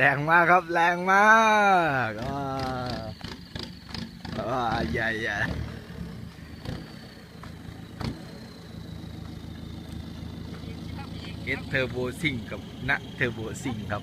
แรงมากครับแรงมากอ่าอ่าใหญ่ใหญ่เอสเทอร์โบซิงกับนะเทอร์โบซิงครับ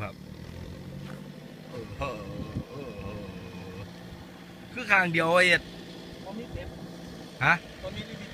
ครับผมโอ้ยโอ้โหโอ้โหโอ้โหดูครับดูครับโอ้โหโอ้โหคือข้างเดียวไอ้เอ็ดตอนนี้เต็มฮะตอนนี้รีบเต็ม